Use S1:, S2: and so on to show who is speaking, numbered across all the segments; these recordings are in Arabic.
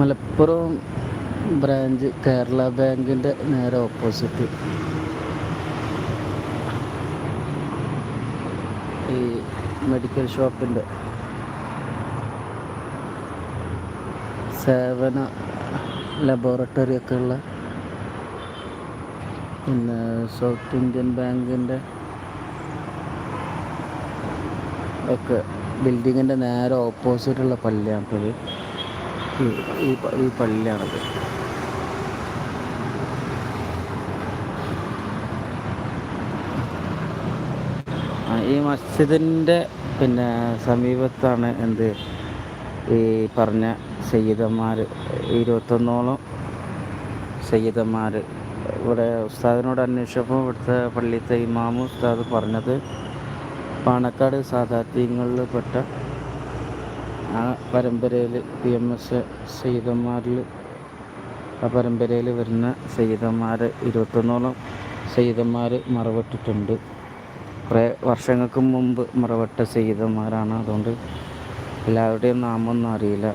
S1: മലപ്പുറം ബ്രാഞ്ച് കേരള ബാങ്കിന്റെ നേരെ ഓപ്പോസിറ്റ് ഈ മെഡിക്കൽ ഷോപ്പിന്റെ സേവന ലബോറട്ടറി ഒക്കെ ഉള്ള പിന്നെ സൗത്ത് ഇന്ത്യൻ ബാങ്കിന്റെ ഒക്കെ ബിൽഡിങ്ങിന്റെ നേരെ ഓപ്പോസിറ്റുള്ള പള്ളിയാണ് ഈ ഈ ഈ പള്ളിയാണത് ആ, ഈ മസ്ജിദിന്റെ പിന്നെ സമീപത്താണ് എന്ത് ഈ പറഞ്ഞ സയ്യിദന്മാർ ഇരുപത്തൊന്നോളം സയ്യിദന്മാർ ഇവിടെ ഉസ്താദിനോട് അന്വേഷിച്ചപ്പോൾ ഇവിടുത്തെ പള്ളിയിലത്തെ ഇമാമു ഉസ്താദ് പറഞ്ഞത് പാണക്കാട് സാധാത്യങ്ങളിൽ പെട്ട ആ പരമ്പരയിൽ പി എം എസ് സയ്യിദന്മാരിൽ ആ പരമ്പരയിൽ വരുന്ന സയ്യിദന്മാർ ഇരുപത്തൊന്നോളം സയ്യിദന്മാർ മറവിട്ടിട്ടുണ്ട്. കുറേ വർഷങ്ങൾക്ക് മുമ്പ് മറവിട്ട സയ്യിദന്മാരാണ് അതുകൊണ്ട് എല്ലാവരുടെയും നാമൊന്നും അറിയില്ല.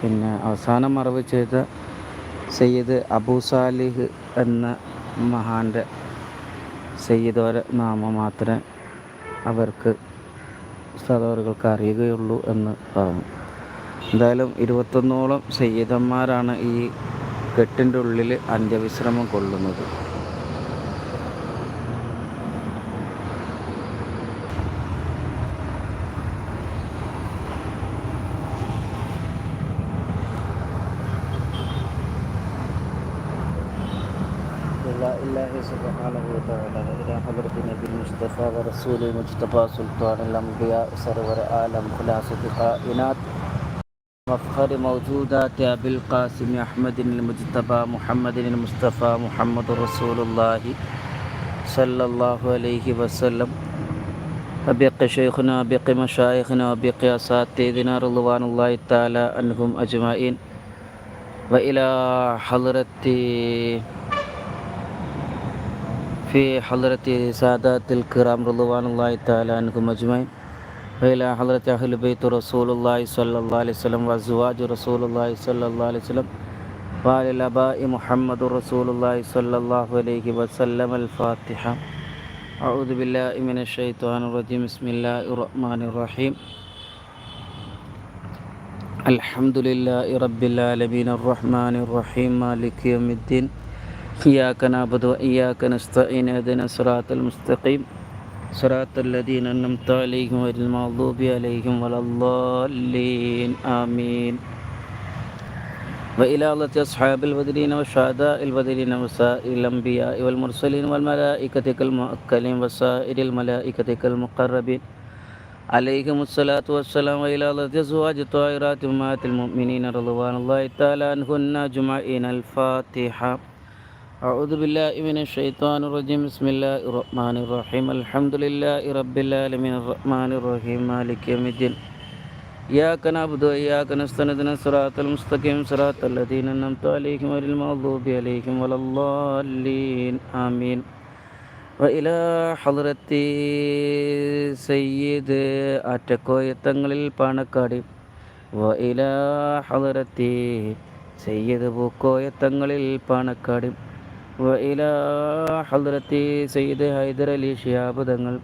S1: പിന്നെ അവസാനം മറവ് ചെയ്ത സയ്യിദ് അബൂ സാലിഹ് എന്ന മഹാന്റെ സയ്യിദോര നാമം മാത്രമേ അവർക്ക് സദോറുകൾക്ക് അറിയുകയുള്ളൂ എന്ന് പറഞ്ഞു. എന്തായാലും ഇരുപത്തൊന്നോളം സയ്യിദന്മാരാണ് ഈ കെട്ടിന്റെ ഉള്ളിൽ അന്ത്യവിശ്രമം കൊള്ളുന്നത്. الله سبحانه وتعالى إلى حضرة النبي المصطفى ورسول المجتبى سلطان الأنبياء سرور عالم خلاصة كائنات مفخر موجودات أبي القاسم أحمد المجتبى محمد المصطفى محمد رسول الله صلى الله عليه وسلم. أبيق شيخنا أبيق مشايخنا أبيق أساتذنا رضوان الله تعالى عنهم أجمعين. وإلى حضرة في حضرة سادات الكرام رضوان الله تعالى عنهم أجمعين. وإلى حضرة أهل بيت رسول الله صلى الله عليه وسلم وأزواج رسول الله صلى الله عليه وسلم وعلى الآباء محمد رسول الله صلى الله عليه وسلم الفاتحة. أعوذ بالله من الشيطان الرجيم. بسم الله الرحمن الرحيم. الحمد لله رب العالمين الرحمن الرحيم. مالك يوم الدين. إياك نعبد وإياك نستعين اهدنا الصراط المستقيم. صراط الذين أنعمت عليهم غير المغضوب عليهم ولا الضالين. آمين. وإلى الله أصحاب البدرين والشهداء البدرين وسائر الأنبياء والمرسلين والملائكة كالمؤكلين وسائر الملائكة كالمقربين. عليهم الصلاة والسلام وإلى الله أزواج طاهرات أمهات المؤمنين رضوان الله تعالى عنهن أجمعين. الفاتحة. أعوذ بالله من الشيطان الرجيم بسم الله الرحمن الرحيم الحمد لله رب العالمين الرحمن الرحيم مالك يوم الدين إياك نعبد وإياك نستعين اهدنا الصراط المستقيم صراط الذين أنعمت عليهم غير المغضوب عليهم ولا الضالين آمين وإلى حضرة سيد അറ്റക്കോയത്തങ്ങളിൽ പാണക്കാട് وإلى حضرة സയ്യിദ് പൂക്കോയത്തങ്ങളിൽ പാണക്കാട് وإلى حضرة سيد ഹൈദർ അലി ഷിയാബ് തങ്ങൾ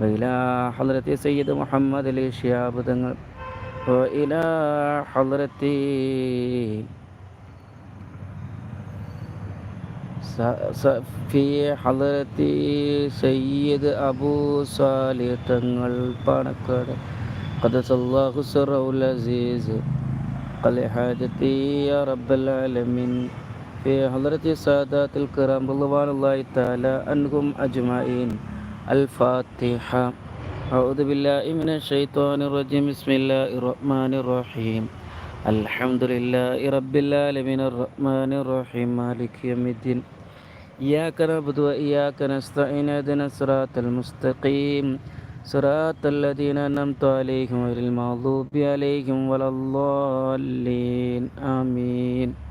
S1: وإلى حضرة سيد محمد അലി ഷിയാബ് തങ്ങൾ وإلى حضرة സ- സ- في حضرة سيد أبو صالح തങ്ങൾ പാണക്കാട് قدس الله سره العزيز قل حاجتي يا رب العالمين في حضرة سادات الكرام رضوان الله تعالى عنهم أجمعين. الفاتحة. أعوذ بالله من الشيطان الرجيم. بسم الله الرحمن الرحيم. الحمد لله رب العالمين الرحمن الرحيم. مالك يوم الدين. إياك نعبد وإياك نستعين. اهدنا الصراط المستقيم. صراط الذين أنعمت عليهم غير المغضوب عليهم ولا الضالين. آمين.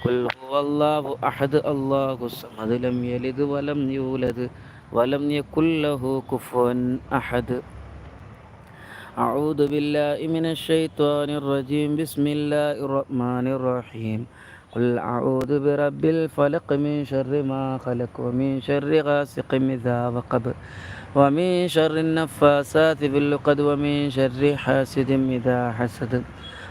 S1: قل هو الله أحد الله الصمد لم يلد ولم يولد ولم يكن له كفوا أحد. أعوذ بالله من الشيطان الرجيم. بسم الله الرحمن الرحيم. قل أعوذ برب الفلق من شر ما خلق ومن شر غاسق إذا وقب ومن شر النفاسات في ومن شر حاسد إذا حسد.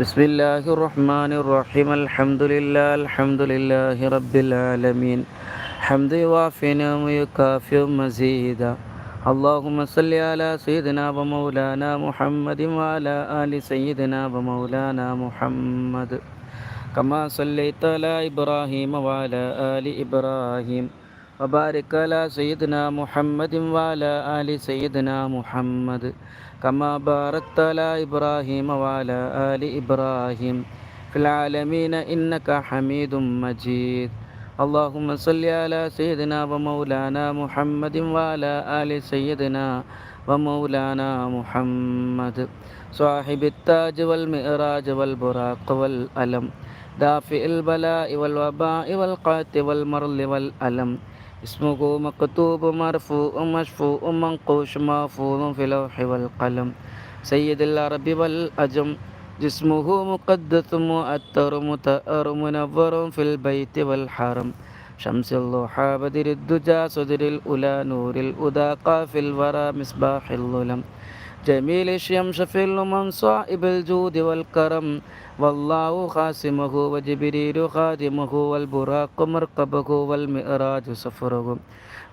S1: بسم الله الرحمن الرحيم الحمد لله الحمد لله رب العالمين حمد يوافي نعم ويكافئ مزيدا اللهم صل على سيدنا ومولانا محمد وعلى آل سيدنا ومولانا محمد كما صليت على إبراهيم وعلى آل إبراهيم وبارك على سيدنا محمد وعلى آل سيدنا محمد كما باركت على إبراهيم وعلى آل إبراهيم في العالمين إنك حميد مجيد اللهم صل على سيدنا ومولانا محمد وعلى آل سيدنا ومولانا محمد صاحب التاج والمئراج والبراق والألم دافئ البلاء والوباء والقات والمرل والألم اسمه مكتوب مرفوع مشفوع منقوش مافوض في اللوح والقلم سيد العرب والأجم جسمه مقدس مؤثر متأر منور في البيت والحرم شمس الضحى بدر الدجى صدر الأولى نور الأدى قاف الورى مصباح الظلم جميل الشمس في من صائب الجود والكرم. والله خاسمه وجبريل خادمه والبراق مرقبه والمئراج سفره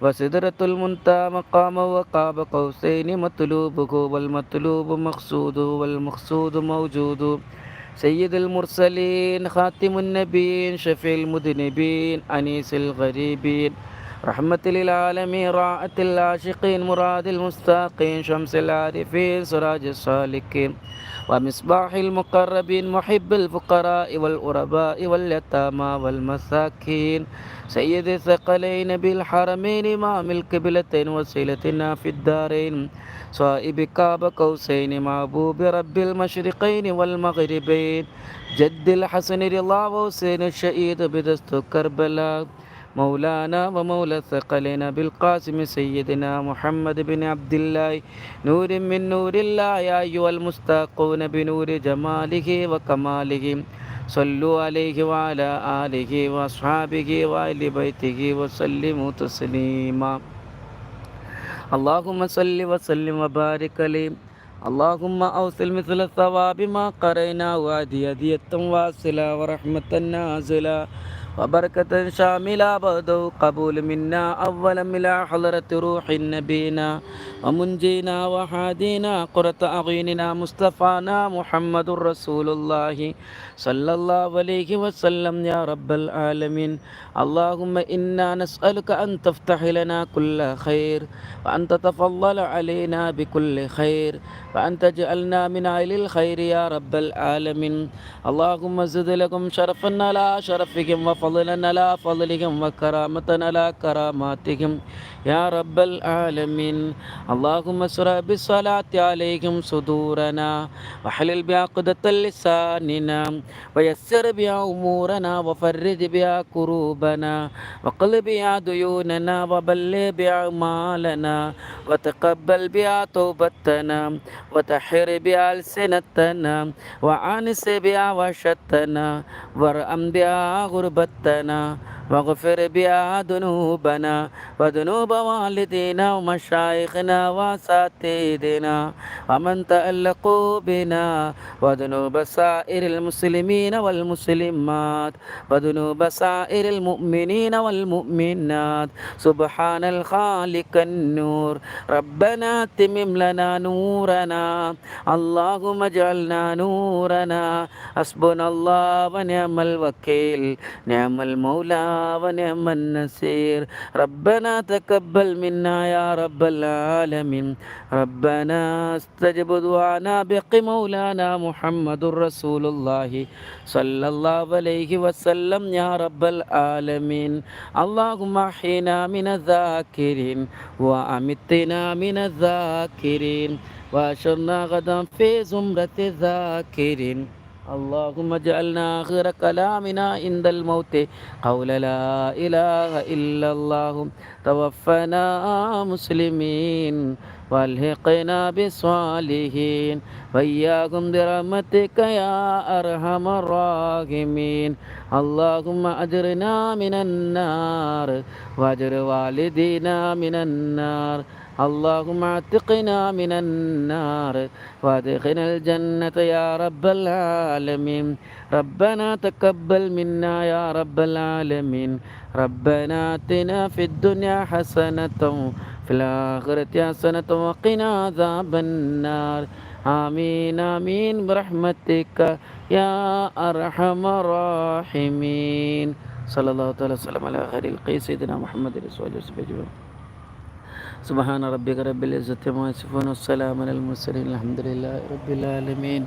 S1: وسدرة المنتهى مقام وقاب قوسين مطلوبه والمطلوب مقصود والمقصود موجود. سيد المرسلين خاتم النبيين شفيع المذنبين أنيس الغريبين. رحمة للعالمين راعة العاشقين مراد المستاقين شمس العارفين سراج السالكين ومصباح المقربين محب الفقراء والغرباء واليتامى والمساكين سيد الثقلين بالحرمين إمام القبلتين وسيلتنا في الدارين صائب كعب قوسين محبوب رب المشرقين والمغربين جد الحسن رضا وحسين الشهيد بدست كربلاء مولانا ومولى الثقلين بالقاسم سيدنا محمد بن عبد الله. نور من نور الله يا أيها المستاقون بنور جماله وكماله. صلوا عليه وعلى آله وأصحابه وآل بيته وسلموا تسليما. اللهم صل وسلم وبارك عليه. اللهم أوصل مثل الثواب ما قرينا وادي هدية واصلة ورحمة نازلة. وبركة شاملة بدو قبول منا أولا ملا حضرة روح نبينا ومنجينا وحادينا قرة أعيننا مصطفانا محمد رسول الله صلى الله عليه وسلم يا رب العالمين. اللهم إنا نسألك أن تفتح لنا كل خير وأن تتفضل علينا بكل خير وأن تجعلنا من أهل الخير يا رب العالمين. اللهم زد لكم شرفنا لا شرفكم وفضل فضلا على فضلهم وكرامة على كراماتهم. يا رب العالمين. اللهم اسرع بالصلاة عليهم صدورنا. وحلل بعقدة لساننا. ويسر بها أمورنا. وفرج بها كروبنا وقل بها ديوننا. وبلغ بها أعمالنا وتقبل بها توبتنا. وتحر بها ألسنتنا. وعنس بها وشتنا وارأم بها غربتنا. واغفر بها ذنوبنا وذنوب والدينا ومشايخنا واساتذنا ومن تألقوا بنا وذنوب سائر المسلمين والمسلمات وذنوب سائر المؤمنين والمؤمنات. سبحان الخالق النور. ربنا تمم لنا نورنا. اللهم اجعلنا نورنا. حسبنا الله ونعم الوكيل. نعم المولى ونعم النصير. ربنا تقبل منا يا رب العالمين. ربنا استجب دعانا بق مولانا محمد رسول الله صلى الله عليه وسلم يا رب العالمين. اللهم احينا من الذاكرين وأمتنا من الذاكرين واشرنا غدا في زمرة الذاكرين. اللهم اجعلنا آخر كلامنا عند الموت قول لا إله إلا الله توفنا مسلمين والحقنا بالصالحين وإياكم برحمتك يا أرحم الراحمين اللهم أجرنا من النار وأجر والدينا من النار اللهم اعتقنا من النار وادخلنا الجنة يا رب العالمين. ربنا تقبل منا يا رب العالمين. ربنا آتنا في الدنيا حسنة في الآخرة حسنة وقنا عذاب النار. آمين آمين. برحمتك يا أرحم الراحمين. صلى الله تعالى وسلم على خير القيس سيدنا محمد رسول الله. سبحان ربك رب العزة ما يصفون والسلام على المرسلين الحمد لله رب العالمين.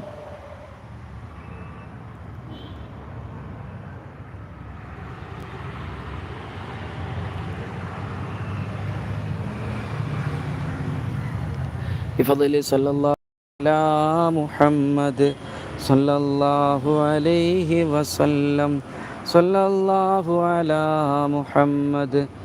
S1: بفضل صلى الله على محمد صلى الله عليه وسلم. صلى الله على محمد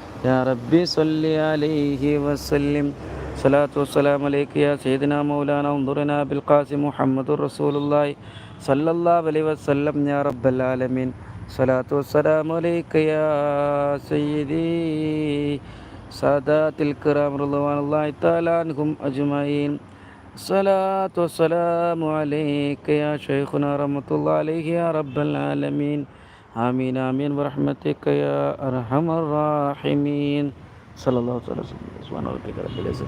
S1: يا ربي صل عليه وسلم. صلاة والسلام عليك يا سيدنا مولانا. انظرنا بالقاسم محمد رسول الله صلى الله عليه وسلم يا رب العالمين. صلاة والسلام عليك يا سيدي. سادات الكرام رضوان الله تعالى عنهم أجمعين. صلاة والسلام عليك يا شيخنا رحمة الله عليه يا رب العالمين. آمين آمين. برحمتك يا أرحم الراحمين. صلى الله عليه وسلم. سبحان ربك رب العزة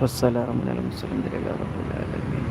S1: والسلام على المرسلين. الحمد لله رب العالمين.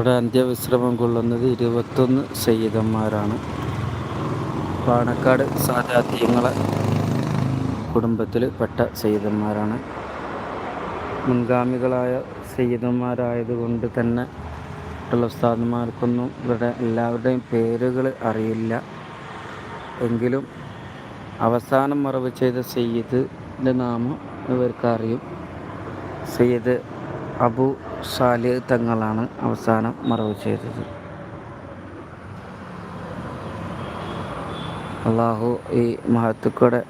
S1: ഇവിടെ അന്ത്യവിശ്രമം കൊള്ളുന്നത് ഇരുപത്തൊന്ന് സയ്യിദന്മാരാണ്. പാണക്കാട് സാദാത്യങ്ങളെ കുടുംബത്തിൽ പെട്ട സയ്യിദന്മാരാണ്. മുൻഗാമികളായ സയ്യിദന്മാരായതുകൊണ്ട് തന്നെ മറ്റുള്ള ഉസ്താദന്മാർക്കൊന്നും ഇവിടെ എല്ലാവരുടെയും പേരുകൾ അറിയില്ല. എങ്കിലും അവസാനം മറവ് ചെയ്ത സയ്യിദിന്റെ നാമം ഇവർക്കറിയും. സയ്യിദ് അബു സാലിഹ് തങ്ങളാണ് അവസാനം മറവ് ചെയ്തത്. അള്ളാഹു ഈ മഹത്തുക്കളുടെ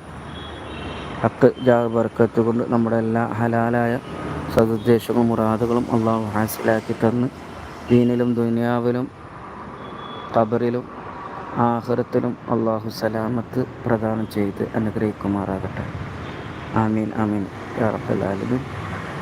S1: ഹക്ക് ജാബർക്കത്ത് കൊണ്ട് നമ്മുടെ എല്ലാ ഹലാലായ സതുദ്ദേശങ്ങളും മുറാദുകളും അള്ളാഹു ഹാസിലാക്കി തന്ന് ദീനിലും ദുനിയാവിലും ഖബറിലും ആഹ്റത്തിലും അള്ളാഹു സലാമത്ത് പ്രദാനം ചെയ്ത് അനുഗ്രഹിക്കുമാറാകട്ടെ. ആമീൻ ആമീൻ. യാ റബ്ബൽ